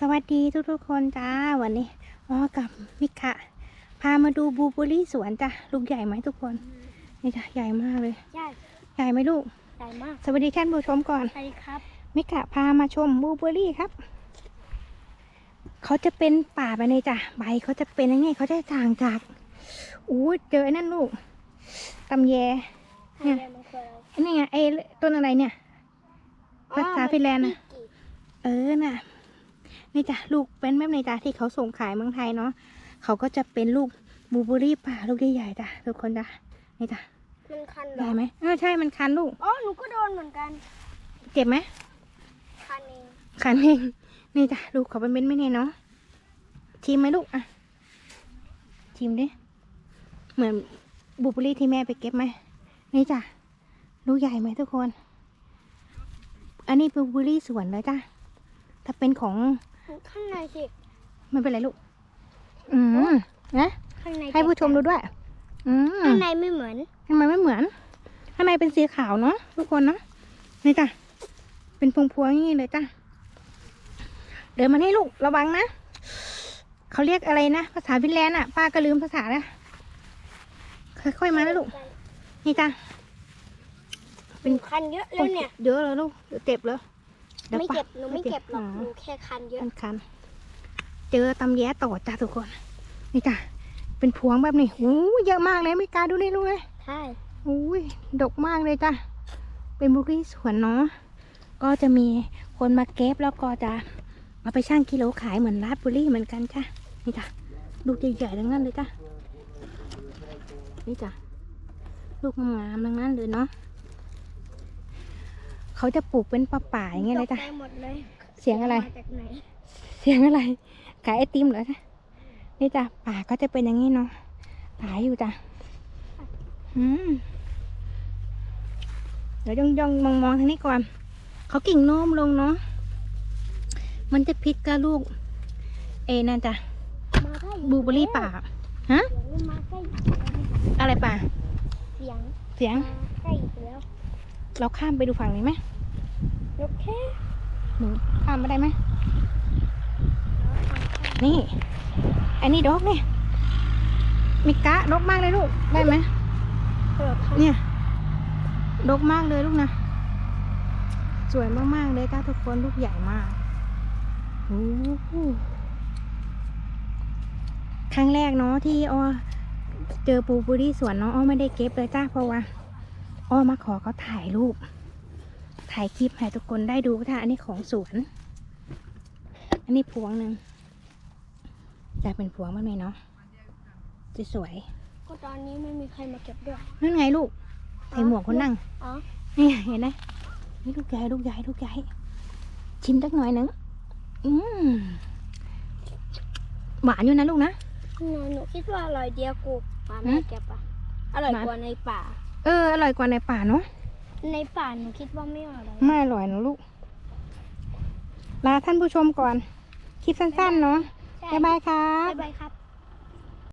สวัสดีทุกๆคนจ้าวันนี้อ๋อกับมิกะ พามาดูบลูเบอร์รี่สวนจ้ะลูกใหญ่ไหมทุกคนนี่จ้ะใหญ่มากเลยใช่ใหญ่ไหมลูก ใหญ่มาก สวัสดีท่านผู้ชมก่อนสวัสดีครับมิกะพามาชมบลูเบอร์รี่ครับเขาจะเป็นป่าไปเลยจ้ะใบเขาจะเป็นยังไงเขาจะต่างจากอู้เจอไอ้นั่นลูกตำแยเนี่ยอะไรมันคืออะไรไอ้นี่ไงไอ้ต้นอะไรเนี่ยภาษาฟินแลนด์น่ะอ๋อเออน่ะ นี่จ้ะลูกเป็นแบบในจ้ะที่เขาส่งขายเมืองไทยเนาะเขาก็จะเป็นลูกบลูเบอร์รี่ป่าลูกใหญ่ๆจ้ะทุกคนจ้ะนี่จ้ะมันคันเหรใหญ่อไหมเออใช่มันคันลูกอ๋อหนูก็โดนเหมือนกันเจ็บไหมคันเองคันเองนี่จ้ะลูกเขาเป็นเม็ดไม่เนี่ยเนาะชิมไหมลูกอะชิมดิเหมือนบลูเบอร์รี่ที่แม่ไปเก็บไหมนี่จ้ะลูกใหญ่ไหมทุกคน อันนี้บลูเบอร์รี่สวนเลยจ้ะถ้าเป็นของ ข้างในสิไม่เป็นไรลูก อืมนะข้างในให้ผู้ชมดูด้วย อืมข้างในไม่เหมือนทำไมไม่เหมือน ข้างในเป็นสีขาวเนาะทุกคนเนาะนี่จ้ะเป็นพวงๆอย่างนี้เลยจ้ะเดินมาให้ลูกระวังนะเขาเรียกอะไรนะภาษาฟินแลนด์อะป้าก็ลืมภาษาแล้วค่อยๆมานะลูกนี่จ้ะเป็นคันเยอะแล้วเนี่ยเยอะเลยลูกเดี๋ยวเจ็บเลย ดี๋ยวไม่ป้าเจ็บหนูไม่เจ็บหรอกมหนูแค่คันเยอะคันคัน เจอตำแย้ต่อจ้าทุกคน นี่จ้ะเป็นพวงแบบนี้โอ้เยอะมากเลยไม่กล้าดูเลยลูกเลยใช่อุ้ยดกมากเลยจ้ะเป็นบุรีสวนเนาะก็จะมีคนมาเก็บแล้วก็จะเอาไปชั่งกิโลขายเหมือนราดบุรีเหมือนกันจ้ะนี่จ้ะลูกใหญ่ๆทั้งนั้นเลยจ้ะนี่จ้ะลูกงามๆทั้งนั้นเลยเนาะ เขาจะปลูกเป็นป่าป่าๆอย่างเงี้ยเลยจ้ะ ตกใจหมดเลยเสียงอะไร มาจากไหนเสียงอะไรขายไอติมเหรอจ๊ะนี่จ้ะป่าก็จะเป็นอย่างนี้เนาะขายอยู่จ้ะอืมเดี๋ยวย่องย่องมองมองทางนี้ก่อนเขากิ่งโน้มลงเนาะมันจะพิษกับลูก เอนั่นจ้ะมาใกล้บลูเบอร์รี่ป่าฮะเสียงมาใกล้อีกแล้วอะไรป่า เสียงเสียง มาใกล้อีกแล้ว เราข้ามไปดูฝั่งนี้ไหมนกแค่หนูข้ามมาได้ไหมนี่อันนี้ดอกเนี่ยมีกะดกมากเลยลูกได้ไหมเปิดทางเนี่ยดกมากเลยลูกนะ สวยมากๆเลยจ้าทุกคนลูกใหญ่มากโอ้โหครั้งแรกเนาะที่อ้อเจอปูปูที่สวนเนาะอ้อไม่ได้เก็บเลยจ้าเพราะว่า อ้อมาขอเขาถ่ายรูป ถ่ายคลิปให้ทุกคนได้ดูค่ะ อันนี้ของสวน อันนี้พวงหนึ่งจะเป็นพวงมันไหมเนาะจะสวย ก็ตอนนี้ไม่มีใครมาเก็บด้วยนั่นไงลูกใส่หมวกคนนั่งอ๋อนี่เห็นไหมนี่ลูกใหญ่ลูกใหญ่ลูกใหญ่ชิมสักหน่อยหนึงอืมหวานอยู่นะลูกนะหนูหนูคิดว่าอร่อยเดียวกูป่าแม่หืมเก็บอะอร่อยหวานกว่าในป่า เออ อร่อยกว่าในป่าเนาะ ในป่าหนูคิดว่าไม่อร่อยไม่อร่อยนะลูก ลาท่านผู้ชมก่อน คลิปสั้นๆเนาะใช่บ๊ายบายครับบ๊ายบายครับ